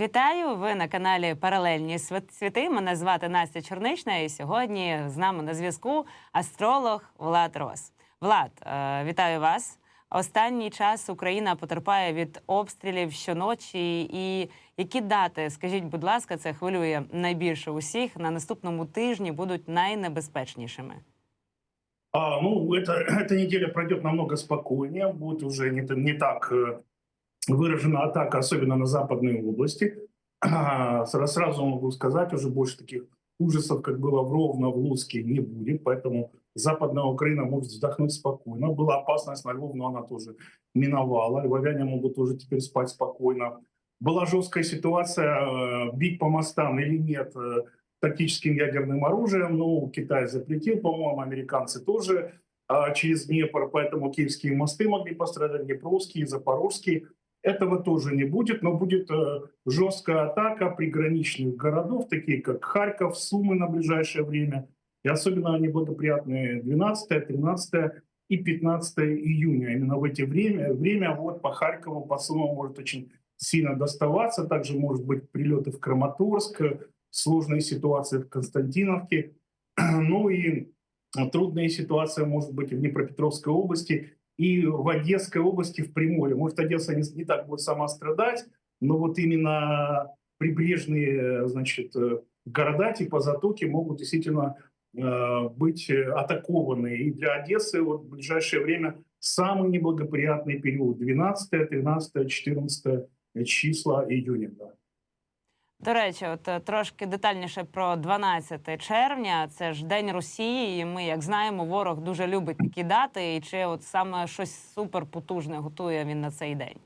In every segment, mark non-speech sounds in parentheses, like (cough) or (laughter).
Вітаю! Ви на каналі Паралельні Світ- світи. Мене звати Настя Чорнична, і сьогодні з нами на зв'язку астролог Влад Рос. Влад, е, вітаю вас. Останній час Україна потерпає від обстрілів щоночі. І які дати, скажіть, будь ласка, це хвилює найбільше усіх на наступному тижні будуть найнебезпечнішими. А, ну, это, (clears throat) эта неделя пройдет намного спокойнее, будет уже не, т- не так э, выражена атака, особенно на западные области. (clears throat) Сра- Сразу могу сказать, уже больше таких ужасов, как было в Ровно, в Луцке, не будет, поэтому западная Украина может вздохнуть спокойно. Была опасность на Львов, но она тоже миновала. Львовяне могут уже теперь спать спокойно. Была жесткая ситуация, э, бить по мостам или нет, э, тактическим ядерным оружием. Ну, Китай запретил, по-моему, американцы тоже а, через Днепр, поэтому киевские мосты могли пострадать, Днепровские, Запорожские. Этого тоже не будет, но будет э, жесткая атака приграничных городов, такие как Харьков, Сумы на ближайшее время. И особенно неблагоприятные 12, 13 и 15 июня. Именно в эти время, время вот по Харькову, по Сумам может очень сильно доставаться. Также может быть прилеты в Краматорск, сложные ситуации в Константиновке. (clears throat) Ну и трудная ситуация может быть в Днепропетровской области и в Одесской области в Приморье. Может, Одесса не, не так будет сама страдать, но вот именно прибрежные значит, города типа Затоки могут действительно э, быть э, атакованы. И для Одессы вот в ближайшее время самый неблагоприятный период 12, 13, 14 числа июня. Да. До речі, от е, трошки детальніше про 12 червня. Це ж День Росії. І ми, як знаємо, ворог дуже любить такі дати. І чи от саме щось суперпотужне готує він на цей день?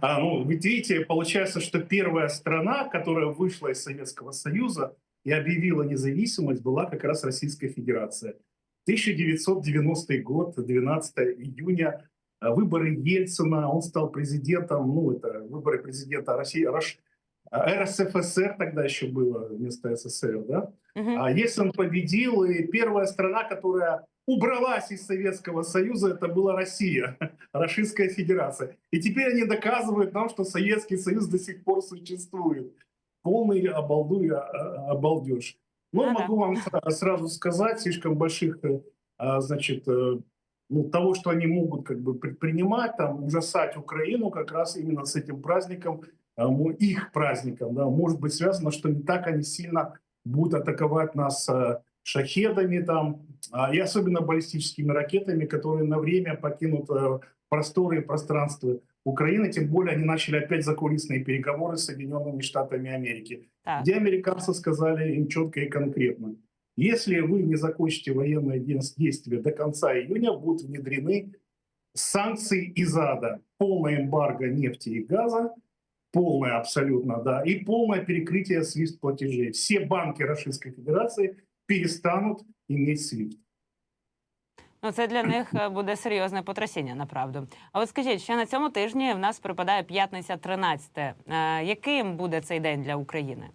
А, ну, ведь видите, получается, что первая страна, которая вышла из Советского Союза и объявила независимость, была как раз Российская Федерация. 1990 год, 12 июня, а, выборы Ельцина, он стал президентом, ну, это выборы президента России, Рош- а, РСФСР тогда еще было вместо СССР, да? Мгм. А Ельцин победил, и первая страна, которая убралась из Советского Союза, это была Россия, (laughs) Российская Федерация. И теперь они доказывают нам, что Советский Союз до сих пор существует. Полный обалду и а, а, обалдеж. Ну, Ну да. могу вам сра- сразу сказать, слишком больших, э, а, значит, э, ну, того, что они могут как бы предпринимать, там, ужасать Украину как раз именно с этим праздником, а, их праздником, да, может быть связано, что не так они сильно будут атаковать нас э, шахедами там, а, и особенно баллистическими ракетами, которые на время покинут э, просторы и пространства Украины, тем более они начали опять закулисные переговоры с Соединенными Штатами Америки, Так. где американцы сказали им четко и конкретно, если вы не закончите военные действия до конца июня, будут внедрены санкции из ада, полное эмбарго нефти и газа, полное абсолютно, да, и полное перекрытие свист платежей. Все банки Российской Федерации перестанут иметь свифт. Ну, це для них е, буде серйозне потрясіння, направду. А от скажіть, ще на цьому тижні в нас припадає п'ятниця 13. Е, яким буде цей день для України?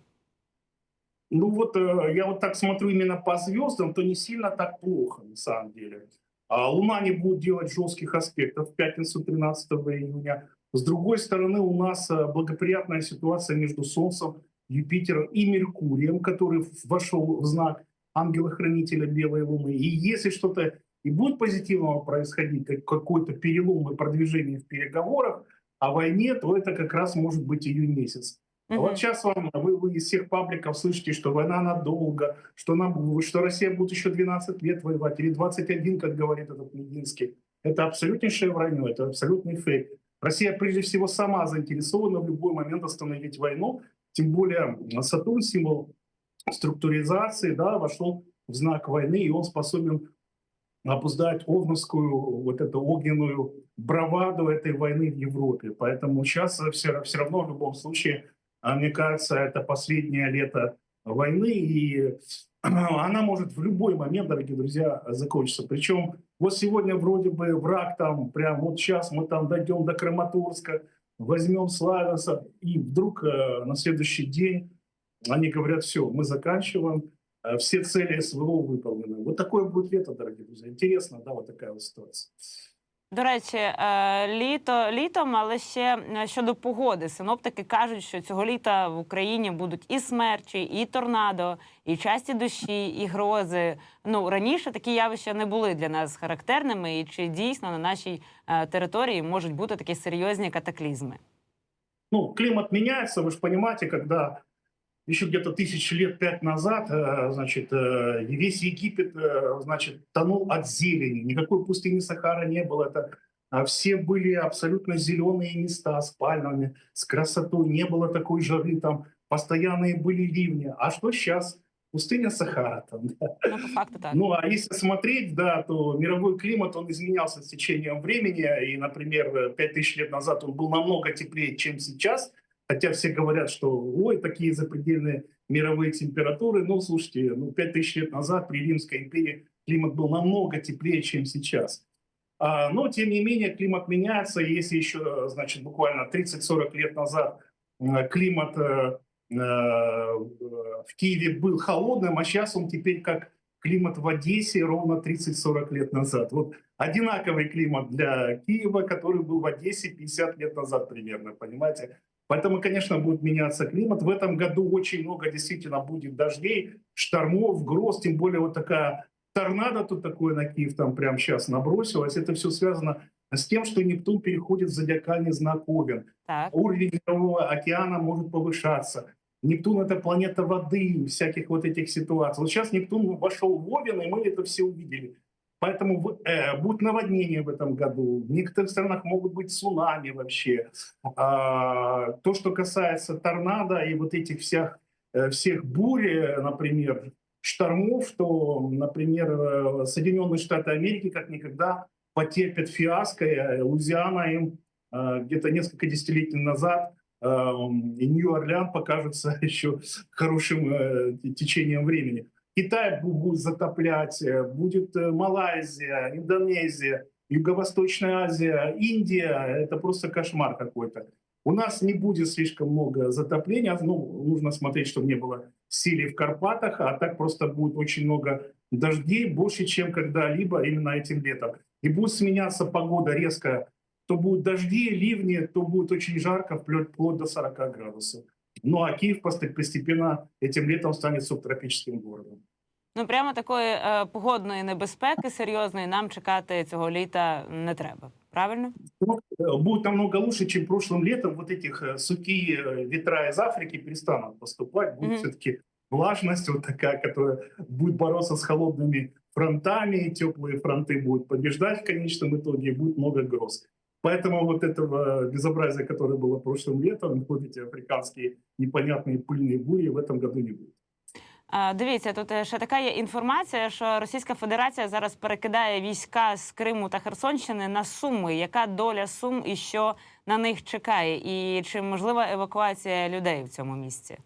Ну вот э, я вот так смотрю именно по звездам, то не сильно так плохо на самом деле. А Луна не будет делать жестких аспектов в пятницу 13 июня. С другой стороны, у нас э, благоприятная ситуация между Солнцем, Юпитером и Меркурием, который вошел в знак ангела-хранителя Белой Луны. И если что-то и будет позитивного происходить, как какой-то перелом и продвижение в переговорах о войне, то это как раз может быть июнь месяц. А Мгм. Вот сейчас вам, вы, вы из всех пабликов слышите, что война надолго, что, нам, что Россия будет еще 12 лет воевать, или 21, как говорит этот Мединский. Это абсолютнейшее вранье, это абсолютный фейк. Россия прежде всего сама заинтересована в любой момент остановить войну, тем более Сатурн, символ структуризации, да, вошел в знак войны, и он способен обуздать овновскую, вот эту огненную браваду этой войны в Европе. Поэтому сейчас все, все равно в любом случае, а, мне кажется, это последнее лето войны, и (clears throat) она может в любой момент, дорогие друзья, закончиться. Причем вот сегодня вроде бы враг там, прям вот сейчас мы там дойдем до Краматорска, возьмем Славянска, и вдруг э, на следующий день они говорят, все, мы заканчиваем, э, все цели СВО выполнены. Вот такое будет лето, дорогие друзья. Интересно, да, вот такая вот ситуация. До речі, е, літо літом, але ще е, щодо погоди. Синоптики кажуть, що цього літа в Україні будуть і смерчі, і торнадо, і часті дощі, і грози. Ну раніше такі явища не були для нас характерними. І чи дійсно на нашій е, території можуть бути такі серйозні катаклізми? Ну, климат меняется, вы же понимаете, когда еще где-то тысячи лет пять назад, э, значит, э, весь Египет, э, значит, тонул от зелени. Никакой пустыни Сахара не было. Это а, все были абсолютно зеленые места с пальмами, с красотой. Не было такой жары, там постоянные были ливни. А что сейчас? Пустыня Сахара там. да. Ну, по факту так. Ну, а если смотреть, да, то мировой климат, он изменялся с течением времени. И, например, 5000 лет назад он был намного теплее, чем сейчас. Хотя все говорят, что, ой, такие запредельные мировые температуры. Ну, слушайте, ну, 5000 лет назад при Римской империи климат был намного теплее, чем сейчас. А, но, тем не менее, климат меняется. Если еще, значит, буквально 30-40 лет назад климат э, э, в Киеве был холодным, а сейчас он теперь как климат в Одессе ровно 30-40 лет назад. Вот одинаковый климат для Киева, который был в Одессе 50 лет назад примерно, понимаете? Поэтому, конечно, будет меняться климат. В этом году очень много действительно будет дождей, штормов, гроз, тем более вот такая торнадо тут такое на Киев там прямо сейчас набросилось. Это все связано с тем, что Нептун переходит в зодиакальный знак Овен Так. уровень мирового океана может повышаться. Нептун — это планета воды, всяких вот этих ситуаций. Вот сейчас Нептун вошел в Овен, и мы это все увидели. Поэтому э, будет наводнение в этом году. В некоторых странах могут быть цунами вообще. А, то, что касается торнадо и вот этих всех, э, всех бурь, э, например, штормов, то, например, э, Соединенные Штаты Америки как никогда потерпят фиаско. Лузиана им где-то несколько десятилетий назад Нью-Орлеан покажется (laughs) еще хорошим течением времени. Китай бу- будет затоплять, э, будет э, Малайзия, Индонезия, Юго-Восточная Азия, Индия. Это просто кошмар какой-то. У нас не будет слишком много затопления. Ну, нужно смотреть, чтобы не было силы в Карпатах, а так просто будет очень много дождей, больше, чем когда-либо именно этим летом. И будет сменяться погода резко то будут дожди, ливни, то будет очень жарко, вплоть до 40 градусов. Ну а Киев пост- постепенно этим летом станет субтропическим городом. Ну прямо такої е, погодної небезпеки серйозної нам чекати цього літа не треба. Правильно? Ну, э, будет намного лучше, чем прошлым летом. Вот этих э, сухие э, ветра из Африки перестанут поступать. Будет Мгм. все-таки влажность вот такая, которая будет бороться с холодными фронтами. Теплые фронты будут побеждать в конечном итоге, и будет много гроз. Поэтому вот этого безобразия, которое было прошлым летом, вот эти африканские непонятные пыльные бури в этом году не будет. Е, Дивіться, тут е, ще така є інформація, що Російська Федерація зараз перекидає війська з Криму та Херсонщини на Суми. Яка доля Сум і що на них чекає? І чи можлива евакуація людей в цьому місці?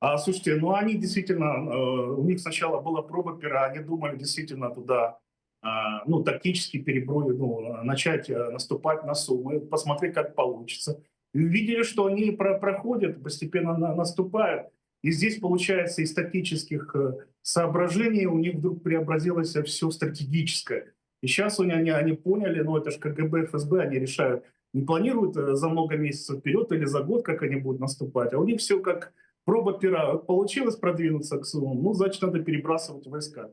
А слушайте, ну они действительно, э, у них сначала была проба пера, они думали действительно туда, а, ну, тактически переброю, ну, начать э, наступать на Сумы, посмотреть, как получится. И увидели, что они про- проходят, постепенно на- наступают. И здесь, получается, из тактических э, соображений у них вдруг преобразилось все стратегическое. И сейчас они, они, они поняли, ну, это же КГБ, ФСБ, они решают, не планируют э, за много месяцев вперед или за год, как они будут наступать, а у них все как проба пера. Получилось продвинуться к Сумам, ну, значит, надо перебрасывать войска.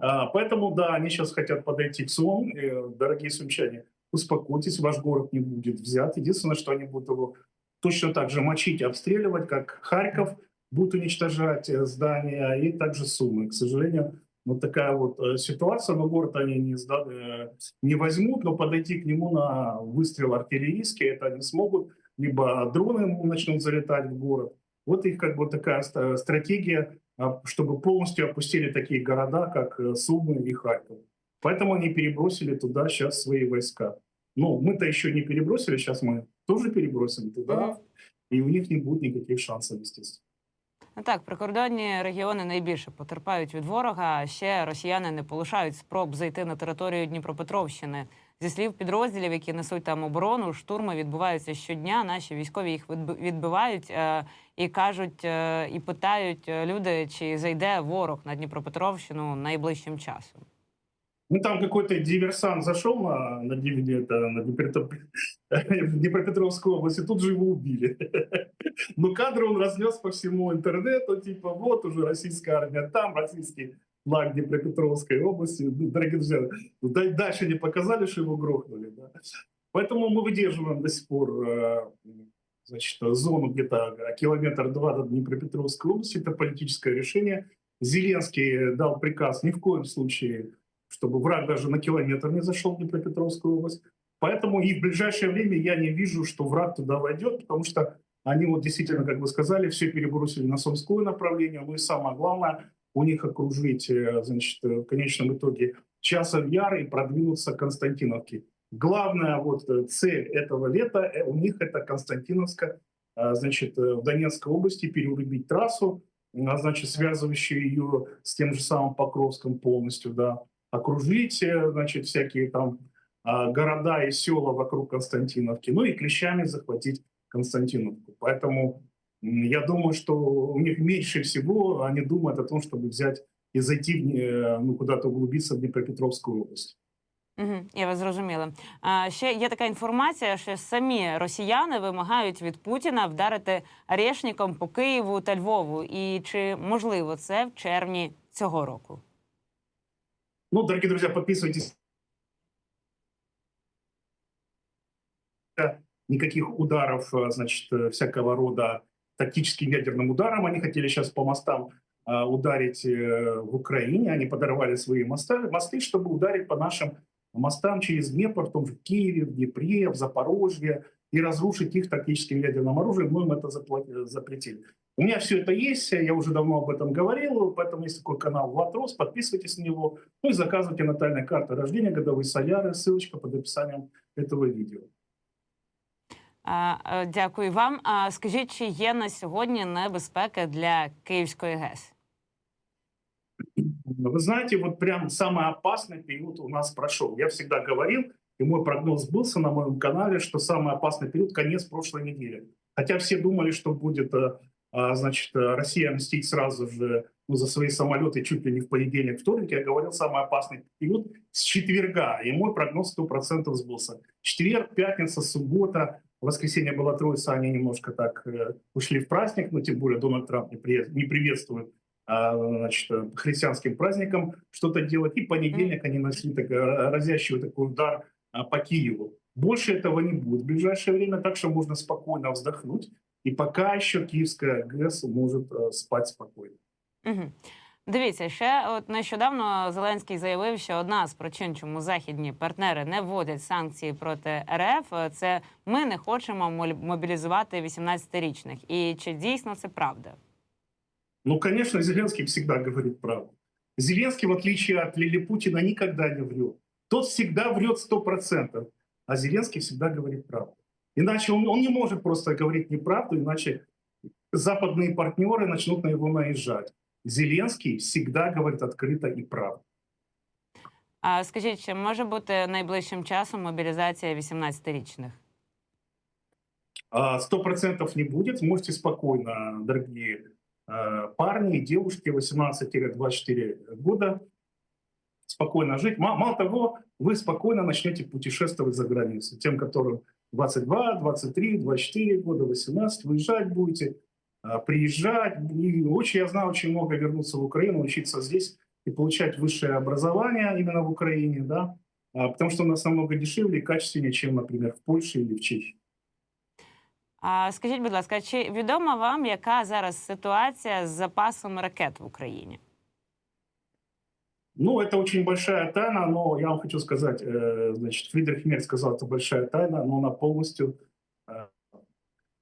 А, поэтому, да, они сейчас хотят подойти к Сумам. Э, дорогие сумчане, успокойтесь, ваш город не будет взят. Единственное, что они будут его точно так же мочить, обстреливать, как Харьков, будут уничтожать э, здания и также Сумы. К сожалению, вот такая вот э, ситуация, но город они не, сда- э, не возьмут, но подойти к нему на выстрел артиллерийский это они смогут, либо дроны начнут залетать в город. Вот их как бы такая ст- стратегия, чтобы полностью опустили такие города, как э, Сумы и Харьков. Поэтому они перебросили туда сейчас свои войска. Ну, мы-то еще не перебросили, сейчас мы тоже перебросим туда, Мгм. и у них не будет никаких шансов, естественно. Ну так, прикордонні регіони найбільше потерпають від ворога. А ще росіяни не полишають спроб зайти на територію Дніпропетровщини. Зі слів підрозділів, які несуть там оборону, штурми відбуваються щодня. Наші військові їх відбивають е, і кажуть, е, і питають е, люди, чи зайде ворог на Дніпропетровщину найближчим часом. Ну, там какой-то диверсант зашел на, на, это, на (laughs) Днепропетровскую область, и тут же его убили. (laughs) Но кадры он разнес по всему интернету, типа, вот уже российская армия там, российский флаг Днепропетровской области. Ну, дорогие друзья, ну, да- дальше не показали, что его грохнули. да. Поэтому мы выдерживаем до сих пор э, значит, зону где-то километр два до Днепропетровской области. Это политическое решение. Зеленский дал приказ ни в коем случае, чтобы враг даже на километр не зашел в Днепропетровскую область. Поэтому и в ближайшее время я не вижу, что враг туда войдет, потому что они вот действительно, как вы сказали, все перебросили на Сумское направление. Ну и самое главное, у них окружить, э, значит, э, в конечном итоге часов яр и продвинуться к Константиновке. Главная вот э, цель этого лета у них это Константиновска, значит, в Донецкой области перерубить трассу, а, значит, связывающую ее с тем же самым Покровском полностью, да, окружить, значит, всякие там а, города и села вокруг Константиновки, ну и клещами захватить Константиновку. Поэтому я думаю, что у них меньше всего они думают о том, чтобы взять и зайти в, э, ну, куда-то углубиться в Днепропетровскую область. Угу, я вас зрозуміла. А ще є така інформація, що самі росіяни вимагають від Путіна вдарити арешником по Києву та Львову. І чи можливо це в червні цього року? Ну, дорогие друзья, подписывайтесь. Никаких ударов, э, значит, э, всякого рода тактическим ядерным ударом. Они хотели сейчас по мостам э, ударить э, в Украине. Они подорвали свои мосты, мосты, чтобы ударить по нашим мостам через Днепр, в том же Киеве, в Днепре, в Запорожье и разрушить их тактическим ядерным оружием. Мы им это запретили. У меня все это есть, я уже давно об этом говорил, поэтому есть такой канал Ватрос, подписывайтесь на него, ну и заказывайте натальные карты рождения, годовые соляры, ссылочка под описанием этого видео. А, е, дякую вам. А скажіть, чи є на сьогодні небезпека для Київської ГЕС? Вы знаете, вот прям самый опасный период у нас прошел. Я всегда говорил, и мой прогноз сбылся на моем канале, что самый опасный период – конец прошлой недели. Хотя все думали, что будет, э, а, значит, э, Россия мстить сразу же ну, за свои самолеты чуть ли не в понедельник, вторник. Я говорил, самый опасный период с четверга, и мой прогноз 100% сбылся. Четверг, пятница, суббота, воскресенье была Троица, они немножко так э, ушли в праздник, но тем более Дональд Трамп не, при- не приветствует а, значит, э, христианским праздникам что-то делать. И понедельник они нанесли так, э, разящий такой удар а, по Киеву. Больше этого не будет в ближайшее время, так что можно спокойно вздохнуть. И пока еще Киевская ГЭС может спать спокойно. Угу. Дивіться, ще от нещодавно Зеленський заявив, що одна з причин, чому західні партнери не вводять санкції проти РФ, це ми не хочемо мобілізувати 18-річних. І чи дійсно це правда? Ну, конечно, Зеленский всегда говорит правду. Зеленский, в отличие от Лилипутина, никогда не врет. Тот всегда врет сто процентов, а Зеленский всегда говорит правду. Иначе он, он не может просто говорить неправду, иначе западные партнеры начнут на него наезжать. Зеленский всегда говорит открыто и правду. А скажіть, чи може бути найближчим часом мобілізація 18-річних? А, Сто процентов не будет. Можете спокойно, дорогие э, парни и девушки 18-24 года, спокойно жить. Ма- Мало того, вы спокойно начнете путешествовать за границу. Тем, которым 22, 23, 24 года, 18, выезжать будете, а, приезжать. И очень, я знаю, очень много вернуться в Украину, учиться здесь и получать высшее образование именно в Украине, да, А, потому что у нас намного дешевле и качественнее, чем, например, в Польше или в Чехии. А скажіть, будь ласка, чи відомо вам, яка зараз ситуація з запасом ракет в Україні? Ну, это очень большая тайна, но я вам хочу сказать, э, значит, Фридрих Мерц сказал, это большая тайна, но она полностью э,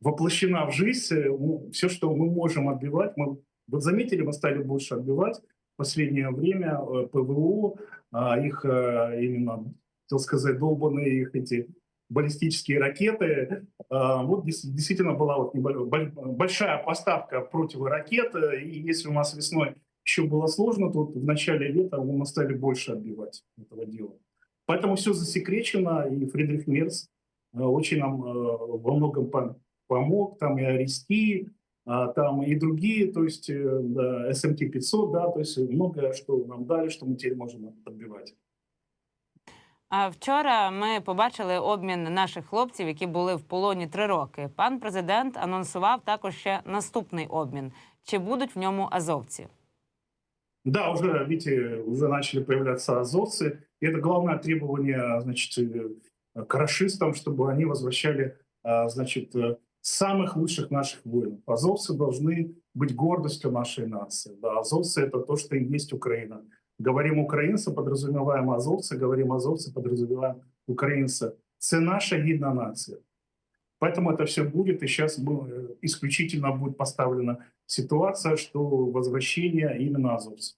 воплощена в жизнь. Э, ну, Все, что мы можем отбивать, мы вот заметили, мы стали больше отбивать в последнее время э, ПВО, а, их э, именно, хотел сказать, долбанные их эти баллистические ракеты. А, Вот действительно была вот большая поставка противоракет, и если у нас весной еще было сложно, то вот в начале лета мы стали больше отбивать этого дела. Поэтому все засекречено, и Фридрих Мерц очень нам во многом пом- помог, там и Арести, а, там и другие, то есть э, да, СМТ-500, да, то есть многое, что нам дали, что мы теперь можем отбивать. А вчора ми побачили обмін наших хлопців, які були в полоні три роки. Пан президент анонсував також ще наступний обмін. Чи будуть в ньому азовці? Да, уже, видите, уже начали появляться азовцы. И это главное требование, значит, э, к расистам, чтобы они возвращали, а, значит, э, самых лучших наших воинов. Азовцы должны быть гордостью нашей нации. Да, азовцы — это то, что и есть Украина. Говорим украинцы, подразумеваем азовцы, говорим азовцы, подразумеваем украинцы. Это наша гидна нация. Поэтому это все будет, и сейчас э, исключительно будет поставлена ситуация, что возвращение именно азовцев.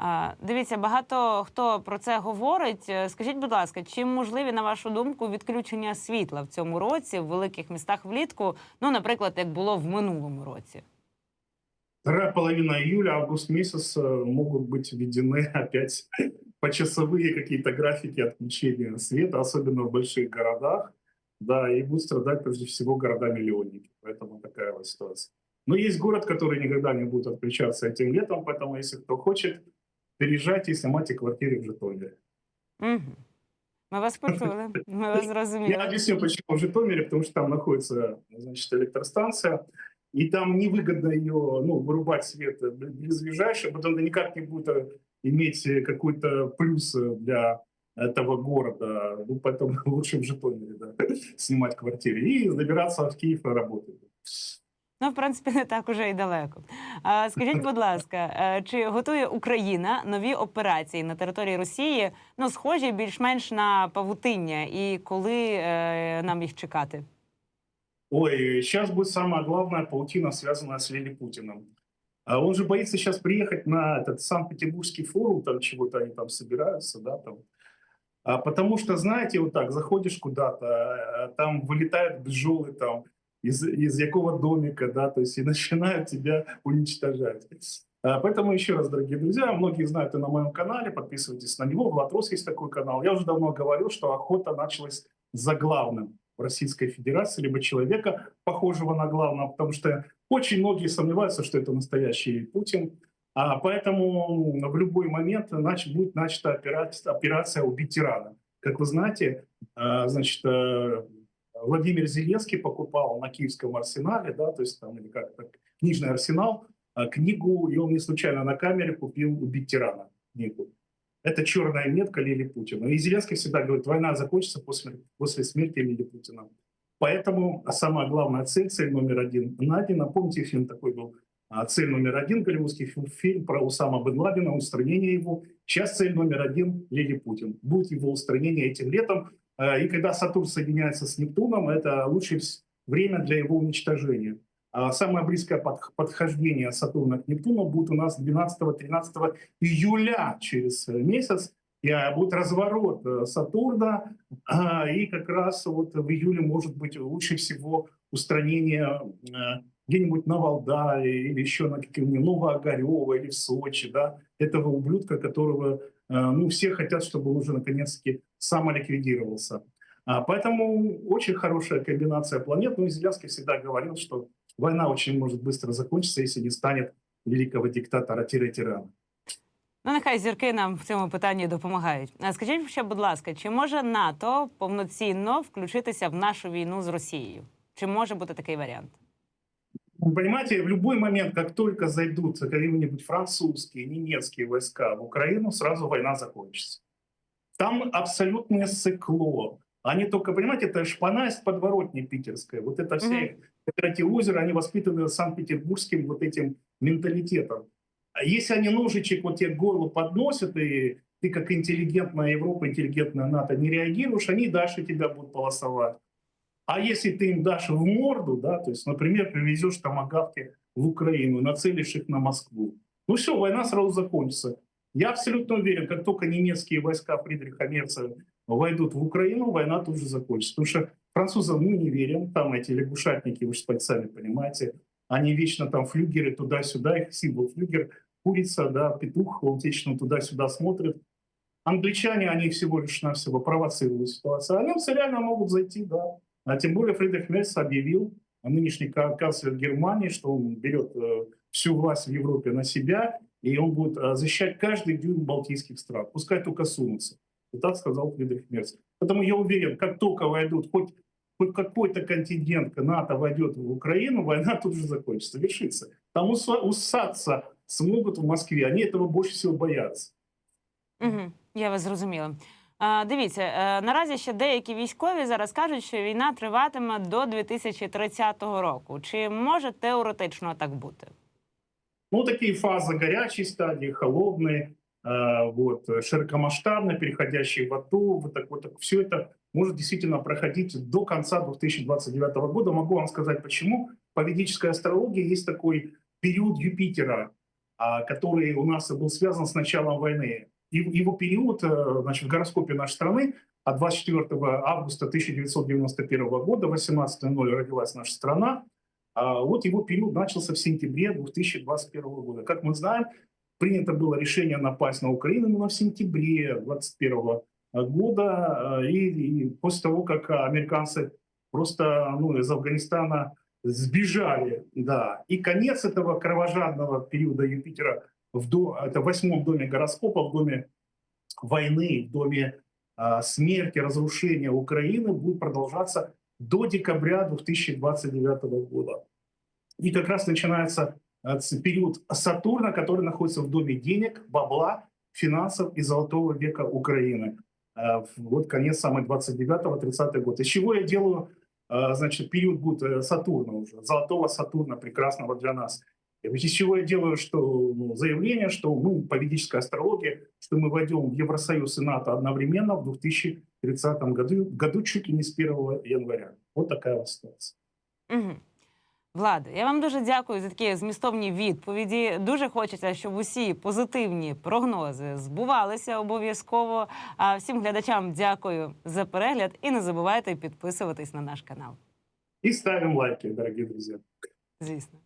А, Дивіться, багато хто про це говорить. Е, Скажіть, будь ласка, чи можливі, на вашу думку, відключення світла в цьому році в великих містах влітку? Ну, наприклад, як було в минулому році? Вторая половина июля, август месяц э, могут быть введены (laughs) опять почасовые какие-то графики отключения света, особенно в больших городах. Да, и будут страдать прежде всего города-миллионники. Поэтому такая вот ситуация. Но есть город, который никогда не будет отключаться этим летом, поэтому если кто хочет, переезжайте и снимайте квартиры в Житомире. Угу. Ми вас почули, ми вас (laughs) Я зрозуміли. объясню, почему в Житомире, потому что там находится значит, электростанция, и там невыгодно ее ну, вырубать свет близлежащее, потому что никак не будет э, иметь э, какой-то плюс для этого города. Ну, поэтому (laughs) лучше в Житомире да, (laughs) снимать квартиры и добираться в Киев на работу. Ну, в принципі, не так уже і далеко. А, скажіть, будь ласка, е, чи готує Україна нові операції на території Росії, ну, схожі більш-менш на павутиння, і коли е, нам їх чекати? Ой, сейчас будет самая главная паутина, связанная с Лилипутиным. А Он же боится сейчас приехать на этот Санкт-Петербургский форум, там чего-то они там собираются, да, там. А потому что, знаете, вот так, заходишь куда-то, а там вылетают бджолы там из, из якого домика, да, то есть и (laughs) начинают тебя уничтожать. А, Поэтому еще раз, дорогие друзья, многие знают и на моем канале, подписывайтесь на него, в Латрос есть такой канал. Я уже давно говорил, что охота началась за главным в Российской Федерации, либо человека, похожего на главного, потому что очень многие сомневаются, что это настоящий Путин. А поэтому в любой момент нач- будет начата операция, операция «Убить тирана». Как вы знаете, э, значит, э, Владимир Зеленский покупал на Киевском арсенале, да, то есть там, или как то книжный арсенал, э, книгу, и он не случайно на камере купил «Убить тирана» книгу. Это черная метка Лили Путина. И Зеленский всегда говорит, война закончится после, после смерти Лили Путина. Поэтому самая главная цель, цель номер один найдена. Помните, фильм такой был а, «Цель номер один», голливудский фильм про Усама бен Ладена, устранение его. Сейчас цель номер один – Лили Путин. Будет его устранение этим летом. А, И когда Сатурн соединяется с Нептуном, это лучшее время для его уничтожения. А Самое близкое подх- подхождение Сатурна к Нептуну будет у нас 12-13 июля через э, месяц. И а, будет разворот э, Сатурна, а, и как раз вот в июле может быть лучше всего устранение э, где-нибудь на Валдае или еще на каком-нибудь Новоогарево или в Сочи, да, этого ублюдка, которого, э, ну, все хотят, чтобы он уже наконец-таки самоликвидировался. А, Поэтому очень хорошая комбинация планет. Ну, и Зеленский всегда говорил, что война очень может быстро закончиться, если не станет великого диктатора-тирана. Ну, нехай зірки нам в цьому питанні допомагають. А скажіть ще, будь ласка, чи може НАТО повноцінно включитися в нашу війну з Росією? Чи може бути такий варіант? Понимаете, в любой момент, как только зайдут какие-нибудь французские, немецкие войска в Украину, сразу война закончится. Там абсолютное сыкло. Они только, понимаете, это шпана из подворотни питерская. Вот это все их, эти озера, они воспитаны санкт-петербургским вот этим менталитетом. А если они ножичек вот тебе к горлу подносят, и ты как интеллигентная Европа, интеллигентная НАТО не реагируешь, они дальше тебя будут полосовать. А если ты им дашь в морду, да, то есть, например, привезешь томагавки в Украину, нацелишь их на Москву, ну все, война сразу закончится. Я абсолютно уверен, как только немецкие войска Фридриха Мерца войдут в Украину, война тут же закончится. Потому что французам мы не верим, там эти лягушатники, вы же сами понимаете, они вечно там флюгеры туда-сюда, их символ флюгер, курица, да, петух, он туда-сюда смотрит. Англичане, они всего лишь навсего провоцируют ситуацию. А немцы реально могут зайти, да. А тем более Фридрих Мерц объявил, нынешний ка- канцлер Германии, что он берет э, всю власть в Европе на себя, и он будет э, защищать каждый дюйм балтийских стран. Пускай только сунутся. И так сказал Фридрих Мерц. Поэтому я уверен, как только войдут хоть, хоть какой-то контингент НАТО войдет в Украину, война тут же закончится, завершится. Там уса- усаться смогут в Москве, они этого больше всего боятся. Угу, я вас зрозуміла. А, дивіться, е, наразі ще деякі військові зараз кажуть, що війна триватиме до 2030 року. Чи може теоретично так бути? Ну, такие фазы горячей стадии, холодные, э, вот, э, широкомасштабные, переходящие в АТО, вот так вот, все это может действительно проходить до конца 2029 года. Могу вам сказать, почему. По ведической астрологии есть такой период Юпитера, а, который у нас был связан с началом войны. Его период э, значит, в гороскопе нашей страны от 24 августа 1991 года, 18.00 родилась наша страна, а вот его период начался в сентябре 2021 года. Как мы знаем, принято было решение напасть на Украину именно в сентябре 2021 года. э, И, и после того, как американцы просто ну, из Афганистана сбежали, да. И конец этого кровожадного периода Юпитера в до, это в восьмом доме гороскопа, в доме войны, в доме а, смерти, разрушения Украины будет продолжаться до декабря 2029 года. И как раз начинается э, ц- период Сатурна, который находится в доме денег, бабла, финансов и золотого века Украины. Э, в- Вот конец самый 29-30 год. Из чего я делаю, э, значит, период будет э, Сатурна уже, золотого Сатурна, прекрасного для нас. И вот Из чего я делаю что, ну, заявление, что мы по ведической астрологии, что мы войдем в Евросоюз и НАТО одновременно в 2030 году, году чуть ли не с 1 января. Вот такая вот ситуация. Угу. Влада, я вам дуже дякую за такі змістовні відповіді. Дуже хочеться, щоб усі позитивні прогнози збувалися обов'язково. А всім глядачам дякую за перегляд і не забувайте підписуватись на наш канал. И ставим лайки, дорогие друзья. Звісно.